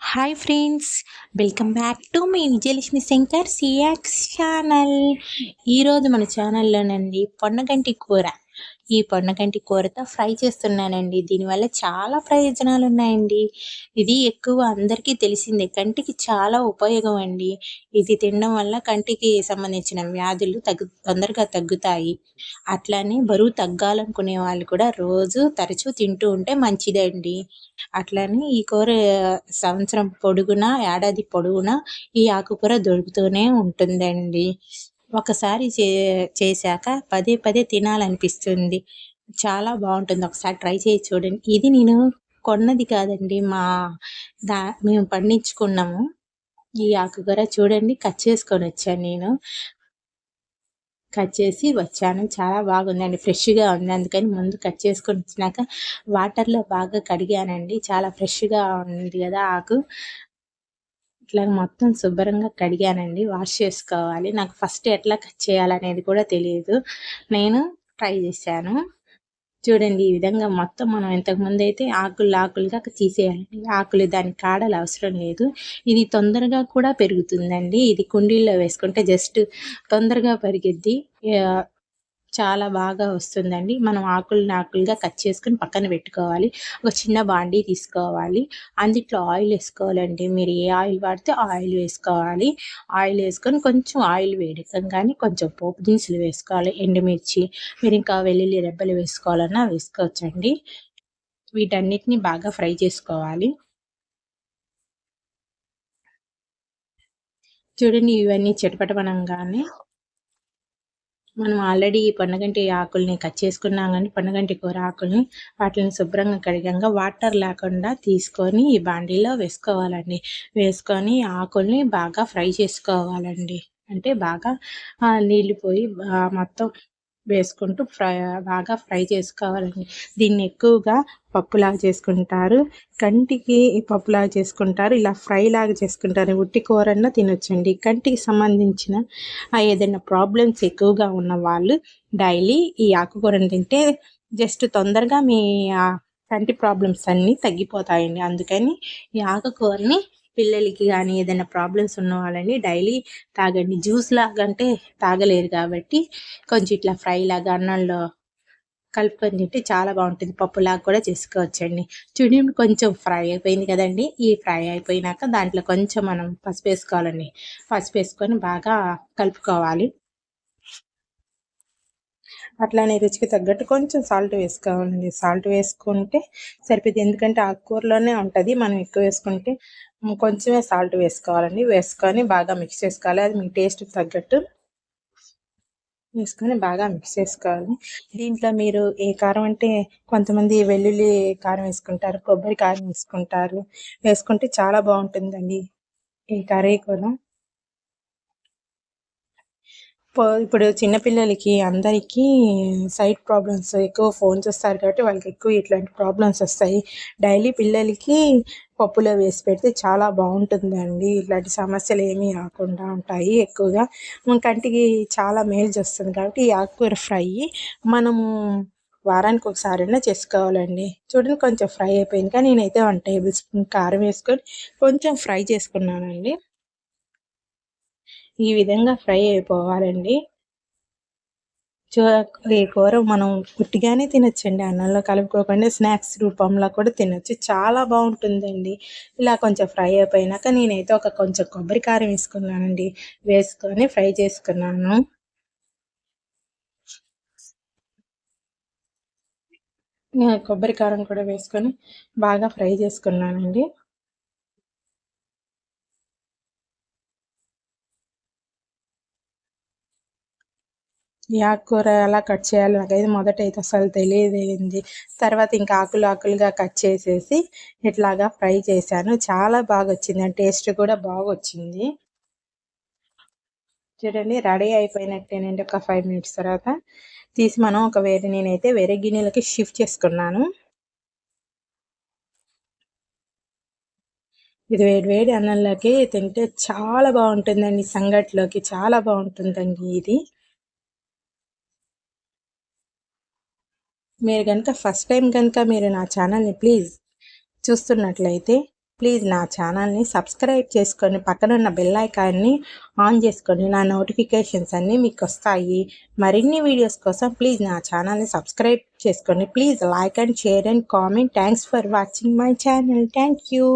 Hi friends welcome back to మీ విజయలక్ష్మి శంకర్ సియాక్స్ channel ఈరోజు మన ఛానల్లోనండి పొన్నగంటి కూర. ఈ పొన్నగంటి కూరతో ఫ్రై చేస్తున్నానండి. దీనివల్ల చాలా ప్రయోజనాలు ఉన్నాయండి ఇది ఎక్కువ అందరికీ తెలిసిందే. కంటికి చాలా ఉపయోగం అండి ఇది తినడం వల్ల కంటికి సంబంధించిన వ్యాధులు తగ్గు తొందరగా తగ్గుతాయి. అట్లానే బరువు తగ్గాలనుకునే వాళ్ళు కూడా రోజు తరచూ తింటూ ఉంటే మంచిదండి. అట్లానే ఈ కూర సంవత్సరం పొడుగునా ఏడాది పొడుగునా ఈ ఆకుకూర దొరుకుతూనే ఉంటుందండి. ఒకసారి చే చేశాక పదే పదే తినాలనిపిస్తుంది. చాలా బాగుంటుంది. ఒకసారి ట్రై చేసి చూడండి. ఇది నేను కొన్నది కాదండి. మా దా మేము పండించుకున్నాము. ఈ ఆకుకూర చూడండి. కట్ చేసుకొని వచ్చాను నేను. కట్ చేసి వచ్చాను. చాలా బాగుందండి. ఫ్రెష్గా ఉంది. అందుకని ముందు కట్ చేసుకొని వచ్చినాక వాటర్లో బాగా కడిగానండి. చాలా ఫ్రెష్గా ఉంది కదా ఆకు. ఇట్లా మొత్తం శుభ్రంగా కడిగానండి. వాష్ చేసుకోవాలి. నాకు ఫస్ట్ ఎట్లా కట్ చేయాలనేది కూడా తెలియదు నేను ట్రై చేశాను. చూడండి ఈ విధంగా మొత్తం మనం ఇంతకుముందు అయితే ఆకులు ఆకులుగా తీసేయాలి ఆకులు దాని కాడలు అవసరం లేదు. ఇది తొందరగా కూడా పెరుగుతుందండి. ఇది కుండీల్లో వేసుకుంటే జస్ట్ తొందరగా పెరిగిద్ది. చాలా బాగా వస్తుందండి. మనం ఆకులు ఆకులుగా కట్ చేసుకుని పక్కన పెట్టుకోవాలి. ఒక చిన్న బాండీ తీసుకోవాలి. అందుట్లో ఆయిల్ వేసుకోవాలండి. మీరు ఏ ఆయిల్ వాడితే ఆయిల్ వేసుకోవాలి. ఆయిల్ వేసుకొని కొంచెం ఆయిల్ కానీ కొంచెం పోపు దినుసులు వేసుకోవాలి. ఎండుమిర్చి మీరు ఇంకా వెల్లుల్లి రెబ్బలు వేసుకోవాలన్నా వేసుకోవచ్చండి. వీటన్నిటిని బాగా ఫ్రై చేసుకోవాలి. చూడండి ఇవన్నీ చిటపటమనంగానే మనం ఆల్రెడీ పొన్నగంటి ఆకుల్ని కట్ చేసుకున్నాం కానీ పొన్నగంటి కూర ఆకుల్ని వాటిని శుభ్రంగా కడిగంగా వాటర్ లేకుండా తీసుకొని ఈ బాండీలో వేసుకోవాలండి. వేసుకొని ఆకుల్ని బాగా ఫ్రై చేసుకోవాలండి. అంటే బాగా నీళ్ళు పోయి మొత్తం వేసుకుంటూ ఫ్రై బాగా ఫ్రై చేసుకోవాలండి. దీన్ని ఎక్కువగా పప్పులాగా చేసుకుంటారు. కంటికి పప్పులాగా చేసుకుంటారు. ఇలా ఫ్రై లాగా చేసుకుంటారు. ఉట్టి కూరన్నా తినొచ్చండి. కంటికి సంబంధించిన ఏదైనా ప్రాబ్లమ్స్ ఎక్కువగా ఉన్న వాళ్ళు డైలీ ఈ ఆకుకూరను తింటే జస్ట్ తొందరగా మీ కంటి ప్రాబ్లమ్స్ అన్నీ తగ్గిపోతాయండి. అందుకని ఈ ఆకుకూరని పిల్లలకి కానీ ఏదైనా ప్రాబ్లమ్స్ ఉన్న వాళ్ళని డైలీ తాగండి. జ్యూస్ లాగా అంటే తాగలేరు కాబట్టి కొంచెం ఇట్లా ఫ్రై లాగా అన్నంలో కలుపుకొని తింటే చాలా బాగుంటుంది. పప్పులాగా కూడా చేసుకోవచ్చండి. చూడండి కొంచెం ఫ్రై అయిపోయింది కదండి. ఈ ఫ్రై అయిపోయినాక దాంట్లో కొంచెం మనం పసుపు వేసుకోవాలండి. పసుపు వేసుకొని బాగా కలుపుకోవాలి. అట్లానే రుచికి తగ్గట్టు కొంచెం సాల్ట్ వేసుకోవాలండి. సాల్ట్ వేసుకుంటే సరిపోతుంది ఎందుకంటే ఆకుకూరలోనే ఉంటుంది. మనం ఎక్కువ వేసుకుంటే కొంచెమే సాల్ట్ వేసుకోవాలండి. వేసుకొని బాగా మిక్స్ చేసుకోవాలి. అది మీ టేస్ట్ తగ్గట్టు వేసుకొని బాగా మిక్స్ చేసుకోవాలి. దీంట్లో మీరు ఏ కారం అంటే కొంతమంది వెల్లుల్లి కారం వేసుకుంటారు కొబ్బరి కారం వేసుకుంటారు. వేసుకుంటే చాలా బాగుంటుందండి. ఈ కర్రీ కూడా. ఇప్పుడు చిన్నపిల్లలకి అందరికీ సైట్ ప్రాబ్లమ్స్ ఎక్కువ ఫోన్స్ వస్తారు కాబట్టి వాళ్ళకి ఎక్కువ ఇట్లాంటి ప్రాబ్లమ్స్ వస్తాయి. డైలీ పిల్లలకి పప్పులో వేసి పెడితే చాలా బాగుంటుందండి. ఇట్లాంటి సమస్యలు ఏమీ రాకుండా ఉంటాయి ఎక్కువగా. మన కంటికి చాలా మేలు చేస్తుంది కాబట్టి ఈ ఆకుకూర ఫ్రై మనము వారానికి ఒకసారైనా చేసుకోవాలండి. చూడండి కొంచెం ఫ్రై అయిపోయింది కానీ నేనైతే వన్ టేబుల్ స్పూన్ కారం వేసుకొని కొంచెం ఫ్రై చేసుకున్నానండి. ఈ విధంగా ఫ్రై అయిపోవాలండి. ఈ కూర మనం పుట్టిగానే తినొచ్చండి. అన్నంలో కలుపుకోకుండా స్నాక్స్ రూపంలో కూడా తినొచ్చు. చాలా బాగుంటుందండి. ఇలా కొంచెం ఫ్రై అయిపోయినాక నేనైతే ఒక కొంచెం కొబ్బరి కారం వేసుకున్నానండి. వేసుకొని ఫ్రై చేసుకున్నాను. కొబ్బరి కారం కూడా వేసుకొని బాగా ఫ్రై చేసుకున్నానండి. ఈ ఆకుకూర ఎలా కట్ చేయాలి నాకైతే మొదట అయితే అసలు తెలియదేంది తర్వాత ఇంకా ఆకులు ఆకులుగా కట్ చేసేసి ఇట్లాగా ఫ్రై చేశాను. చాలా బాగా వచ్చింది టేస్ట్ కూడా బాగా వచ్చింది చూడండి రెడీ అయిపోయినట్టేనండి ఒక ఫైవ్ మినిట్స్ తర్వాత. తీసి మనం ఒక వేరే నేనైతే వేరే గిన్నెలకి షిఫ్ట్ చేసుకున్నాను. ఇది వేడి వేడి అన్నంలోకి తింటే చాలా బాగుంటుందండి సంగట్లోకి చాలా బాగుంటుందండి ఇది. మీరు కనుక ఫస్ట్ టైం కనుక మీరు నా ఛానల్ని ప్లీజ్ చూస్తున్నట్లయితే ప్లీజ్ నా ఛానల్ని సబ్స్క్రైబ్ చేసుకొని పక్కనున్న బెల్ ఐకాన్ని ఆన్ చేసుకొని నా నోటిఫికేషన్స్ అన్నీ మీకు వస్తాయి. మరిన్ని వీడియోస్ కోసం ప్లీజ్ నా ఛానల్ని సబ్స్క్రైబ్ చేసుకొని please like and share and comment thanks for watching my channel thank you